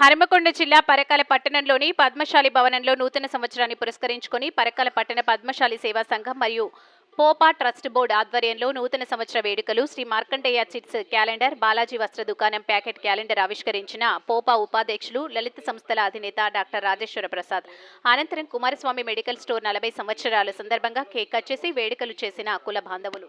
హరిమకొండ జిల్లా పరకాల పట్టణంలోని పద్మశాలి భవనంలో నూతన సంవత్సరాన్ని పురస్కరించుకొని పరకాల పట్టణ పద్మశాలి సేవా సంఘం మరియు పోపా ట్రస్ట్ బోర్డు ఆధ్వర్యంలో నూతన సంవత్సర వేడుకలు శ్రీ మార్కండేయ చిట్స్ క్యాలెండర్ బాలాజీ వస్త్ర దుకాణం ప్యాకెట్ క్యాలెండర్ ఆవిష్కరించిన పోపా ఉపాధ్యక్షులు లలిత సంస్థల అధినేత డాక్టర్ రాజేశ్వర ప్రసాద్. అనంతరం కుమారస్వామి మెడికల్ స్టోర్ నలభై సంవత్సరాల సందర్భంగా కేక్ కట్ చేసి వేడుకలు చేసిన కుల బాంధవులు.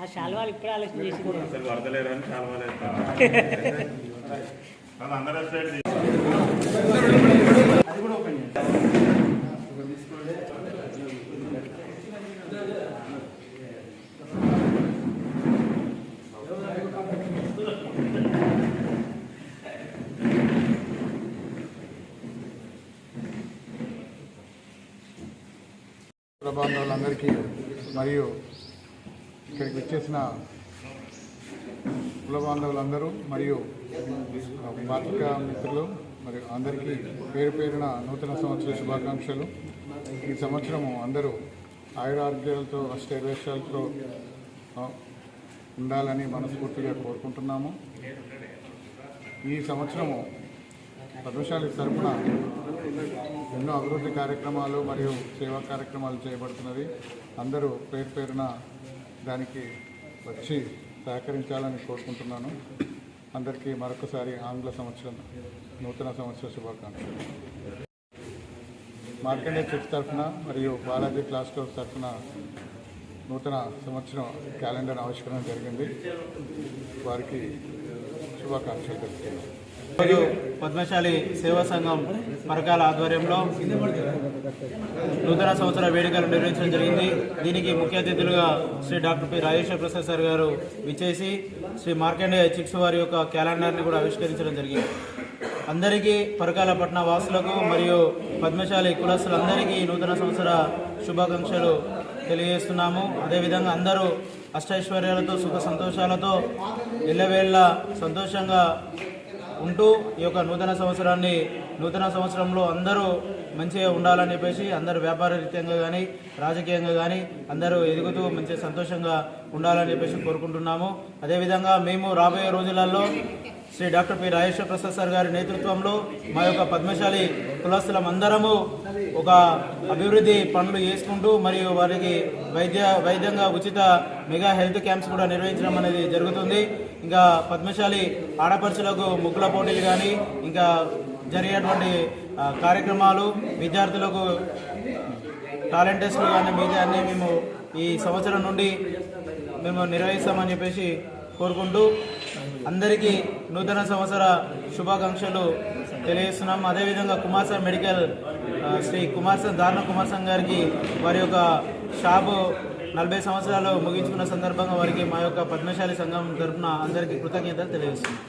ఆ శాల్వాలు ఇప్పుడే ఆలోచన చేసింది. అసలు వరదలేరు అని చాలా వాళ్ళు అందరూ వస్తాడు కుల బాంధవులందరికీ మరియు ఇక్కడికి వచ్చేసిన కుల బాంధవులందరూ మరియు పాత్రిక మిత్రులు మరియు అందరికీ పేరు పేరున నూతన సంవత్సర శుభాకాంక్షలు. ఈ సంవత్సరము అందరూ ఆయురారోగ్యాలతో అష్టైర్వేశాలతో ఉండాలని మనస్ఫూర్తిగా కోరుకుంటున్నాము. ఈ సంవత్సరము పద్మశాలి తరఫున ఎన్నో అభివృద్ధి కార్యక్రమాలు మరియు సేవా కార్యక్రమాలు చేయబడుతున్నది. అందరూ పేరు పేరున దానికి వచ్చి సహకరించాలని కోరుకుంటున్నాను. అందరికీ మరొకసారి ఆంగ్ల సంవత్సరం నూతన సంవత్సర శుభాకాంక్షలు. మార్కండే చిప్స్ తరఫున మరియు బాలాజీ క్లాస్ స్టోర్ తరఫున నూతన సంవత్సరం క్యాలెండర్ ఆవిష్కరణ జరిగింది. వారికి శుభాకాంక్షలు తెలుపుతున్నాను. ఈరోజు పద్మశాలి సేవా సంఘం పరకాల ఆధ్వర్యంలో నూతన సంవత్సర వేడుకలు నిర్వహించడం జరిగింది. దీనికి ముఖ్య అతిథులుగా Shri doctor P. Rajeshwara Prasad sir గారు విచ్చేసి శ్రీ మార్కండేయ చిక్స్ వారి యొక్క క్యాలెండర్ని కూడా ఆవిష్కరించడం జరిగింది. అందరికీ పరకాల పట్టణ వాసులకు మరియు పద్మశాలి కులస్తులందరికీ నూతన సంవత్సర శుభాకాంక్షలు తెలియజేస్తున్నాము. అదేవిధంగా అందరూ అష్టైశ్వర్యాలతో సుఖ సంతోషాలతో ఎల్లవేళ్ళ సంతోషంగా ఉంటూ ఈ యొక్క నూతన సంవత్సరాన్ని నూతన సంవత్సరంలో అందరూ మంచిగా ఉండాలని చెప్పేసి అందరూ వ్యాపార రీత్యంగా కానీ రాజకీయంగా కానీ అందరూ ఎదుగుతూ మంచి సంతోషంగా ఉండాలని చెప్పేసి కోరుకుంటున్నాము. అదేవిధంగా మేము రాబోయే రోజులలో Shri doctor P Rajeshwara Prasad sir గారి నేతృత్వంలో మా యొక్క పద్మశాలి కులస్తులం అందరము ఒక అభివృద్ధి పనులు చేసుకుంటూ మరియు వారికి వైద్య వైద్యంగా ఉచిత మెగా హెల్త్ క్యాంప్స్ కూడా నిర్వహించడం అనేది జరుగుతుంది. ఇంకా పద్మశాలి ఆడపడుచులకు ముగ్గుల పోటీలు కానీ ఇంకా జరిగేటువంటి కార్యక్రమాలు విద్యార్థులకు టాలెంట్ కానీ మిగతా అన్నీ మేము ఈ సంవత్సరం నుండి మేము నిర్వహిస్తామని చెప్పేసి కోరుకుంటూ అందరికీ నూతన సంవత్సర శుభాకాంక్షలు తెలియజేస్తున్నాం. అదేవిధంగా కుమార్సన్ మెడికల్ శ్రీ కుమార్సన్ దారుణ కుమార్సన్ గారికి వారి యొక్క షాపు నలభై సంవత్సరాలు ముగించుకున్న సందర్భంగా వారికి మా యొక్క పద్మశాలి సంఘం తరపున అందరికీ కృతజ్ఞతలు తెలియజేస్తున్నాం.